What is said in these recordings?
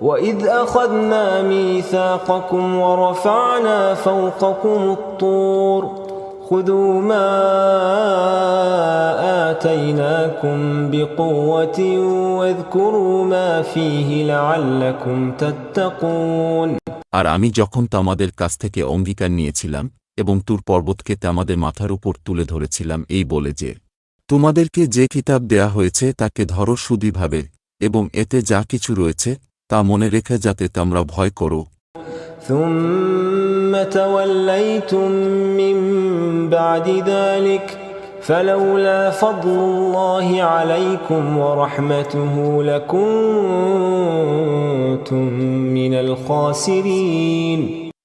وإذ أخذنا ميثاقكم ورفعنا فوقكم الطور خذوا ما آتيناكم بقوة واذكروا ما فيه لعلكم تتقون আর আমি যখন তামাদের কাছ থেকে অঙ্গীকার নিয়েছিলাম এবং তুর পর্বতকে তামাদের মাথার উপর তুলে ধরেছিলাম এই বলে যে তোমাদেরকে যে কিতাব দেয়া হয়েছে তাকে ধরো সুদীভাবে এবং এতে যা কিছু রয়েছে তা মনে রেখে যাতে তোমরা ভয় করো ثم توليتم من بعد ذلك فلولا فضل الله عليكم ورحمته لكنتم من الخاسرين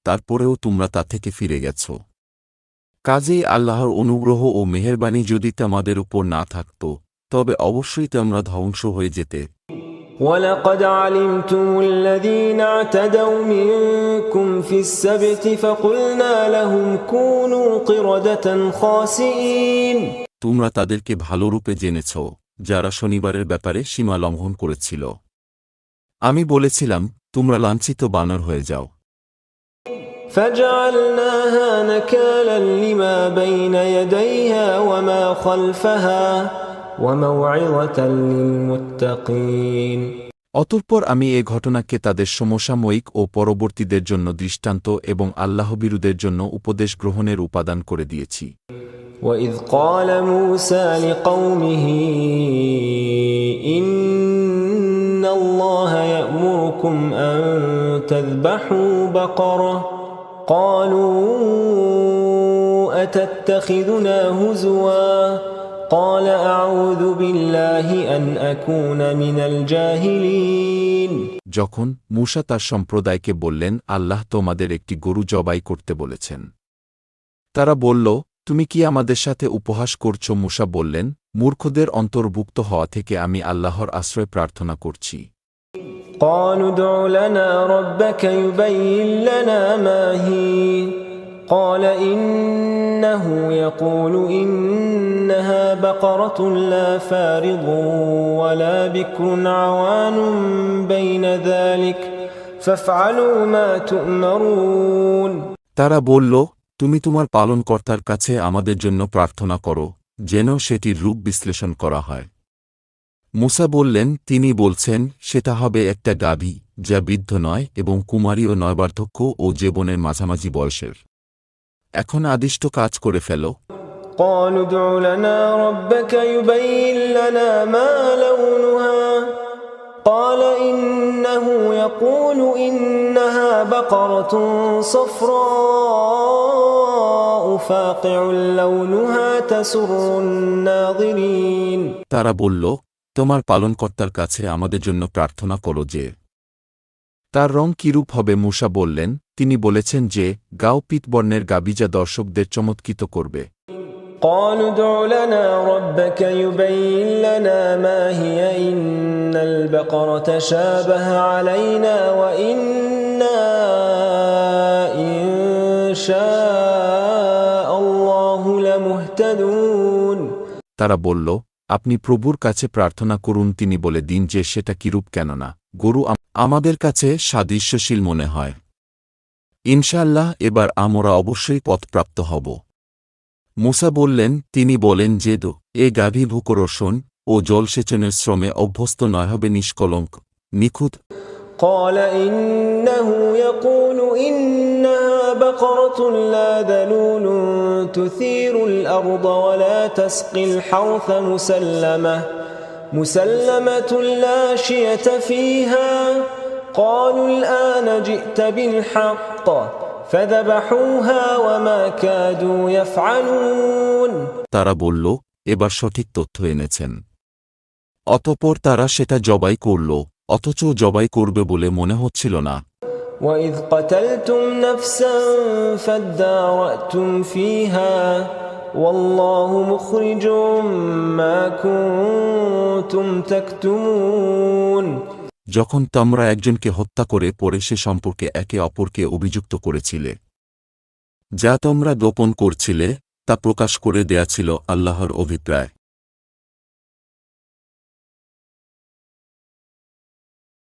তারপরেও তোমরা তা থেকে ফিরে গেছ কাজেই আল্লাহর অনুগ্রহ ও মেহেরবানি যদি তোমাদের উপর না থাকত তবে অবশ্যই তোমরা ধ্বংস হয়ে যেতে ولقد علمتم الذين اعتدوا منكم في السبت فقلنا لهم كونوا قردة خاسئين তোমরা তাদেরকে ভালোরূপে জেনেছ যারা শনিবারের ব্যাপারে সীমা লঙ্ঘন করেছিল আমি বলেছিলাম তোমরা লাঞ্ছিত বানর হয়ে যাও فجعلناها نكالا لما بين يديها وما خلفها وموعظة للمتقين অতঃপর আমি এ ঘটনাকে তাদের সমসাময়িক ও পরবর্তীদের জন্য দৃষ্টান্ত এবং আল্লাহবিরুদের জন্য উপদেশ গ্রহণের উপাদান করে দিয়েছি وإذ قال موسى لقومه إن الله يأمركم أن تذبحوا بقرة قالوا أتتخذنا هزوا قال أعوذ بالله أن أكون من الجاهلين যখন মূসা তার সম্প্রদায়কে বললেন আল্লাহ তোমাদের একটি গরু জবাই করতে বলেছেন তারা বলল তুমি কি আমাদের সাথে উপহাস করছ মূসা বললেন মূর্খদের অন্তর্ভুক্ত হওয়া থেকে আমি আল্লাহর আশ্রয় প্রার্থনা করছি قالوا ادع لنا ربك يبين لنا ما هي قال إنه يقول إنها بقرة لا فارض ولا بكر عوان بين ذلك فافعلوا ما تؤمرون তারা বলল তুমি তোমার পালনকর্তার কাছে আমাদের জন্য প্রার্থনা করো যেন সেটির রূপ বিশ্লেষণ করা হয় মুসা বললেন তিনি বলছেন সেটা হবে একটা গাভী যা বৃদ্ধ নয় এবং কুমারী ও নয়বার্ধক্য ও জীবনের মাঝামাঝি বয়সের এখন আদিষ্ট কাজ করে ফেল قالوا ادع لنا ربك يبين لنا ما لونها قال إنه يقول إنها بقرة صفراء فاقع لونها تسر الناظرين তারা বলল তোমার পালনকর্তার কাছে আমাদের জন্য প্রার্থনা করো যে তার রং কিরূপ হবে মূসা বললেন তিনি বলেছেন যে গাও পিতবর্ণের গাবি যা দর্শকদের চমৎকৃত করবে قالوا ادع لنا ربك يبين لنا ما هي إن البقرة شابه علينا وإنا إن شاء الله لمهتدون তারা বলল আপনি প্রভুর কাছে প্রার্থনা করুন তিনি বলে দিন যে সেটা কিরূপ কেননা গরু আম- আমাদের কাছে সাদৃশ্যশীল মনে হয় ইনশাল্লাহ এবার আমরা অবশ্যই পথপ্রাপ্ত হব মুসা বললেন তিনি বলেন যে দো এ গাভী ভূকরোষণ ও জলসেচনের শ্রমে অভ্যস্ত নয় হবে নিষ্কলঙ্ক নিখুঁত قال إنه يقول إنها بقرة لا ذلول تثير الأرض ولا تسقي الحرث مسلمة مسلمة لا شية فيها قالوا الآن جئت بالحق فذبحوها وما كادوا يفعلون তারা বলল এবার সঠিক তথ্য এনেছেন অতপর তারা সেটা জবাই করল অথচ জবাই করবে বলে মনে হচ্ছিল না وإذ قتلتم نفسا فادارأتم فيها والله مخرج ما كنتم تكتمون যখন তোমরা একজনকে হত্যা করে পরে সে সম্পর্কে একে অপরকে অভিযুক্ত করেছিলে। যা তোমরা গোপন করছিলে, তা প্রকাশ করে দেয়া ছিল আল্লাহর অভিপ্রায়।